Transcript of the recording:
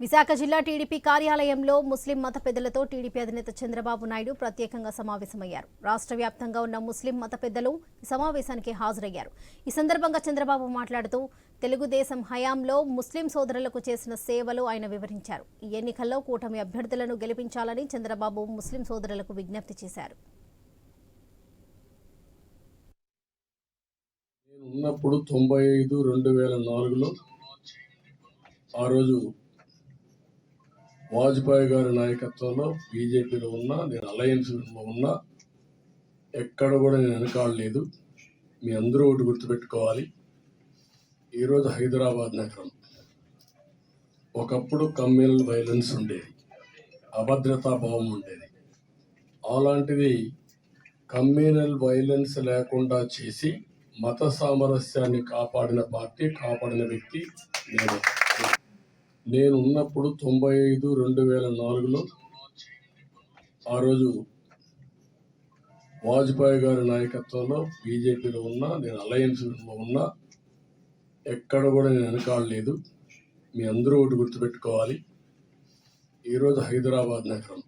విశాఖ జిల్లా టీడీపీ కార్యాలయంలో ముస్లిం మత పెద్దలతో టీడీపీ అధినేత చంద్రబాబు నాయుడు ప్రత్యేకంగా సమావేశమయ్యారు. రాష్ట్ర వ్యాప్తంగా ఉన్న ముస్లిం మత పెద్దలు ఈ సమావేశానికి హాజరయ్యారు. ఈ సందర్భంగా చంద్రబాబు మాట్లాడుతూ తెలుగుదేశం హయాంలో ముస్లిం సోదరులకు చేసిన సేవలు ఆయన వివరించారు. ఈ ఎన్నికల్లో కూటమి అభ్యర్థులను గెలిపించాలని చంద్రబాబు ముస్లిం సోదరులకు విజ్ఞప్తి చేశారు. ఉన్నప్పుడు తొంభై ఐదు రెండు వేల నాలుగులో ఆ రోజు వాజ్పేయి గారి నాయకత్వంలో బీజేపీలో ఉన్నా నేను అలయన్స్లో ఉన్నా ఎక్కడ కూడా నేను వెనకాడలేదు మీ అందరూ ఒకటి గుర్తుపెట్టుకోవాలి. ఈరోజు హైదరాబాద్ నగరం. ఒకప్పుడు కమ్యూనల్ వైలెన్స్ ఉండేది. అభద్రతా భావం ఉండేది. అలాంటిది కమ్యూనల్ వైలెన్స్ లేకుండా చేసి మత సామరస్యాన్ని కాపాడిన పార్టీ కాపాడిన వ్యక్తి నేను. నేను ఉన్నప్పుడు తొంభై ఐదు రెండు వేల నాలుగులో ఆ రోజు వాజ్పేయి గారి నాయకత్వంలో బీజేపీలో ఉన్నా నేను అలయన్స్లో ఉన్నా ఎక్కడ కూడా నేను వెనకాడలేదు. మీ అందరూ ఒకటి గుర్తుపెట్టుకోవాలి. ఈరోజు హైదరాబాద్ నగరం.